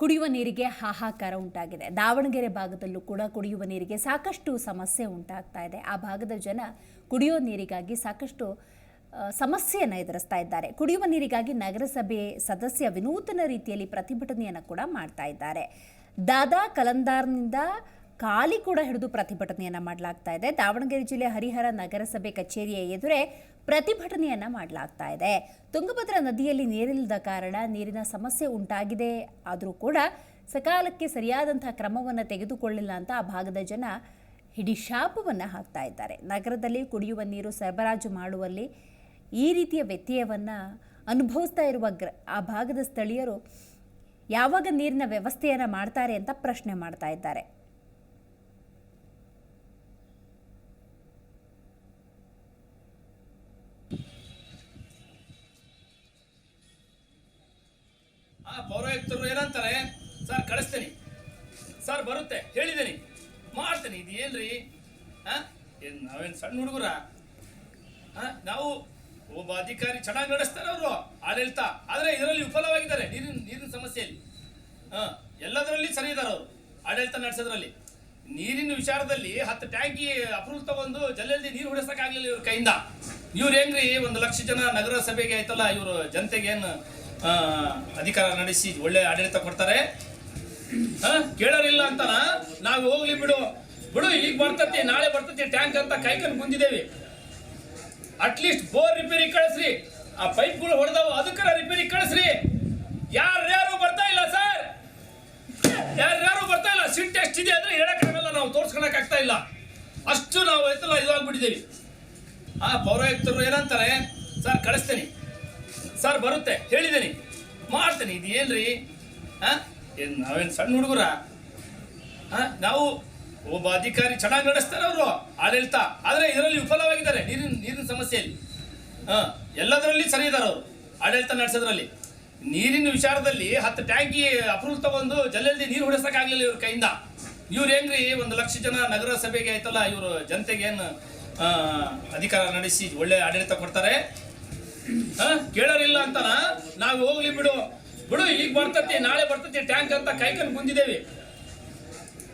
ಕುಡಿಯುವ ನೀರಿಗೆ ಹಾಹಾಕಾರ ಉಂಟಾಗಿದೆ. ದಾವಣಗೆರೆ ಭಾಗದಲ್ಲೂ ಕೂಡ ಕುಡಿಯುವ ನೀರಿಗೆ ಸಾಕಷ್ಟು ಸಮಸ್ಯೆ ಉಂಟಾಗ್ತಾ ಇದೆ. ಆ ಭಾಗದ ಜನ ಕುಡಿಯುವ ನೀರಿಗಾಗಿ ಸಾಕಷ್ಟು ಸಮಸ್ಯೆಯನ್ನು ಎದುರಿಸ್ತಾ ಇದ್ದಾರೆ. ಕುಡಿಯುವ ನೀರಿಗಾಗಿ ನಗರಸಭೆ ಸದಸ್ಯ ವಿನೂತನ ರೀತಿಯಲ್ಲಿ ಪ್ರತಿಭಟನೆಯನ್ನು ಕೂಡ ಮಾಡ್ತಾ ಇದ್ದಾರೆ. ದಾದಾ ಕಲಂದಾರ್ನಿಂದ ಖಾಲಿ ಕೂಡ ಹಿಡಿದು ಪ್ರತಿಭಟನೆಯನ್ನ ಮಾಡಲಾಗ್ತಾ ಇದೆ. ದಾವಣಗೆರೆ ಜಿಲ್ಲೆ ಹರಿಹರ ನಗರಸಭೆ ಕಚೇರಿಯ ಎದುರೇ ಪ್ರತಿಭಟನೆಯನ್ನ ಮಾಡಲಾಗ್ತಾ ಇದೆ. ತುಂಗಭದ್ರಾ ನದಿಯಲ್ಲಿ ನೀರಿಲ್ಲದ ಕಾರಣ ನೀರಿನ ಸಮಸ್ಯೆ ಉಂಟಾಗಿದೆ. ಆದರೂ ಕೂಡ ಸಕಾಲಕ್ಕೆ ಸರಿಯಾದಂತಹ ಕ್ರಮವನ್ನು ತೆಗೆದುಕೊಳ್ಳಿಲ್ಲ ಅಂತ ಆ ಭಾಗದ ಜನ ಹಿಡಿ ಶಾಪವನ್ನು ಹಾಕ್ತಾ ಇದ್ದಾರೆ. ನಗರದಲ್ಲಿ ಕುಡಿಯುವ ನೀರು ಸರಬರಾಜು ಮಾಡುವಲ್ಲಿ ಈ ರೀತಿಯ ವ್ಯತ್ಯಯವನ್ನು ಅನುಭವಿಸ್ತಾ ಇರುವ ಗ್ರ, ಆ ಭಾಗದ ಸ್ಥಳೀಯರು ಯಾವಾಗ ನೀರಿನ ವ್ಯವಸ್ಥೆಯನ್ನು ಮಾಡ್ತಾರೆ ಅಂತ ಪ್ರಶ್ನೆ ಮಾಡ್ತಾ ಇದ್ದಾರೆ. ಪೌರಾಯುಕ್ತರು ಏನಂತಾರೆ? ಸರ್, ಕಳಿಸ್ತೀನಿ. ಸರ್, ಬರುತ್ತೆ. ಹೇಳಿದ್ದೀನಿ. ಮಾಡ್ತೀನಿ. ಇದು ಏನ್ರಿ? ಹಾಂ? ಏನು, ನಾವೇನು ಸಣ್ಣ ಹುಡುಗರ? ನಾವು ಒಬ್ಬ ಅಧಿಕಾರಿ ಚೆನ್ನಾಗಿ ನಡೆಸ್ತಾರೆ ಅವರು, ಆಡಳಿತ. ಆದರೆ ಇದರಲ್ಲಿ ವಿಫಲವಾಗಿದ್ದಾರೆ. ನೀರಿನ ನೀರಿನ ಸಮಸ್ಯೆಯಲ್ಲಿ. ಹಾಂ? ಎಲ್ಲದರಲ್ಲಿ ಸರಿ ಇದ್ದಾರೆ ಅವರು. ಆಡಳಿತ ನಡೆಸೋದ್ರಲ್ಲಿ. ನೀರಿನ ವಿಚಾರದಲ್ಲಿ ಹತ್ತು ಟ್ಯಾಂಕಿ ಅಪ್ರೂವಲ್ ತಗೊಂಡು ಜಲ್ಲಲ್ಲಿ ನೀರು ಹೊಡೆಸೋಕ್ಕಾಗಲಿಲ್ಲ ಇವ್ರ ಕೈಯಿಂದ. ಇವ್ರು ಏನ್ರಿ? ಒಂದು ಲಕ್ಷ ಜನ ನಗರಸಭೆಗೆ ಆಯ್ತಲ್ಲ, ಇವರು ಜನತೆಗೆ ಏನು ಅಧಿಕಾರ ನಡೆಸಿ ಒಳ್ಳೆ ಆಡಳಿತ ಕೊಡ್ತಾರೆ. ಕೇಳೋರಿಲ್ಲ ಅಂತನ? ನಾವು ಹೋಗ್ಲಿ ಬಿಡು. ಬಿಡು, ಈಗ ಬರ್ತತಿ, ನಾಳೆ ಬರ್ತತಿ ಟ್ಯಾಂಕ್ ಅಂತ ಕಾಯ್ಕೊಂಡು ಬಂದಿದ್ದೇವೆ ಅಟ್ಲೀಸ್ಟ್ ಬೋರ್ ರಿಪೇರಿ ಕಳಿಸ್ರಿ. ಆ ಪೈಪ್ಗಳು ಹೊಡೆದವು ಅದಕ್ಕರ ರಿಪೇರಿ ಕಳಿಸ್ರಿ. ಯಾರ್ಯಾರು ಬರ್ತಾ ಇಲ್ಲ ಸರ್ ಯಾರ್ಯಾರು ಬರ್ತಾ ಇಲ್ಲ? ಸಿಟ್ ಎಷ್ಟಿದೆ ಅಂದ್ರೆ ಹೇಳಕ್ಕಾಗಲ್ಲ ನಾವು ತೋರ್ಸ್ಕೊಳಕ್ ಆಗ್ತಾ ಇಲ್ಲ. ಅಷ್ಟು ನಾವು ಇದು ಇದಾಗ್ಬಿಟ್ಟಿದ್ದೀವಿ ಆ ಪೌರಾಯುಕ್ತರು ಏನಂತಾರೆ? ಸರ್ ಕಳಿಸ್ತೀನಿ. ಸರ್ ಬರುತ್ತೆ ಹೇಳಿದ್ದೀನಿ ಮಾಡ್ತೀನಿ, ಇದು ಏನ್ರಿ? ಹಾಂ? ಏನು ನಾವೇನು ಸಣ್ಣ ಹುಡುಗರ? ನಾವು ಒಬ್ಬ ಅಧಿಕಾರಿ ಚೆನ್ನಾಗಿ ನಡೆಸ್ತಾರೆ ಅವರು, ಆಡಳಿತ. ಆದರೆ ಇದರಲ್ಲಿ ವಿಫಲವಾಗಿದ್ದಾರೆ, ನೀರಿನ ನೀರಿನ ಸಮಸ್ಯೆಯಲ್ಲಿ. ಹಾಂ? ಎಲ್ಲದರಲ್ಲಿ ಸರಿ ಇದ್ದಾರೆ ಅವರು, ಆಡಳಿತ ನಡೆಸೋದ್ರಲ್ಲಿ. ನೀರಿನ ವಿಚಾರದಲ್ಲಿ ಹತ್ತು ಟ್ಯಾಂಕಿ ಅಪ್ರೂವಲ್ ತಗೊಂಡು ಜಲ್ಲಲ್ಲಿ ನೀರು ಹೊಡೆಸೋಕ್ಕಾಗಲಿಲ್ಲ ಇವ್ರ ಕೈಯಿಂದ. ಇವ್ರು ಹೆಂಗ್ರಿ? ಒಂದು ಲಕ್ಷ ಜನ ನಗರಸಭೆಗೆ ಆಯ್ತಲ್ಲ, ಇವರು ಜನತೆಗೆ ಏನು ಅಧಿಕಾರ ನಡೆಸಿ ಒಳ್ಳೆ ಆಡಳಿತ ಕೊಡ್ತಾರೆ. ಕೇಳೋರಿಲ್ಲ ಅಂತನ? ನಾವು ಹೋಗ್ಲಿ ಬಿಡು. ಬಿಡು, ಈಗ ಬರ್ತತಿ, ನಾಳೆ ಬರ್ತತಿ ಟ್ಯಾಂಕ್ ಅಂತ ಕೈಕನ್ ಬಂದಿದ್ದೇವೆ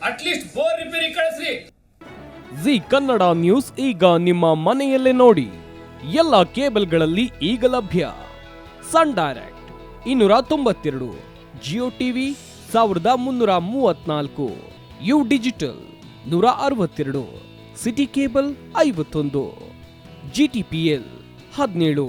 ಅಟ್ಲೀಸ್ಟ್ ಬೋರ್ ರಿಪೇರಿ ಕಳಿಸ್ರಿ. ಜಿ ಕನ್ನಡ ನ್ಯೂಸ್ ಈಗ ನಿಮ್ಮ ಮನೆಯಲ್ಲೇ ನೋಡಿ. ಎಲ್ಲ ಕೇಬಲ್ಗಳಲ್ಲಿ ಈಗ ಲಭ್ಯ. ಸನ್ ಡೈರೆಕ್ಟ್, ಇನ್ನೂರ ತೊಂಬತ್ತೆರಡು, ಜಿಯೋ ಟಿವಿ, ಸಾವಿರದ ಮುನ್ನೂರ ಮೂವತ್ನಾಲ್ಕು, ಯು ಡಿಜಿಟಲ್, ನೂರ ಅರವತ್ತೆರಡು, ಸಿಟಿ ಕೇಬಲ್ ಐವತ್ತೊಂದು, ಜಿ ಟಿ ಪಿ ಎಲ್ ಹದಿನೇಳು.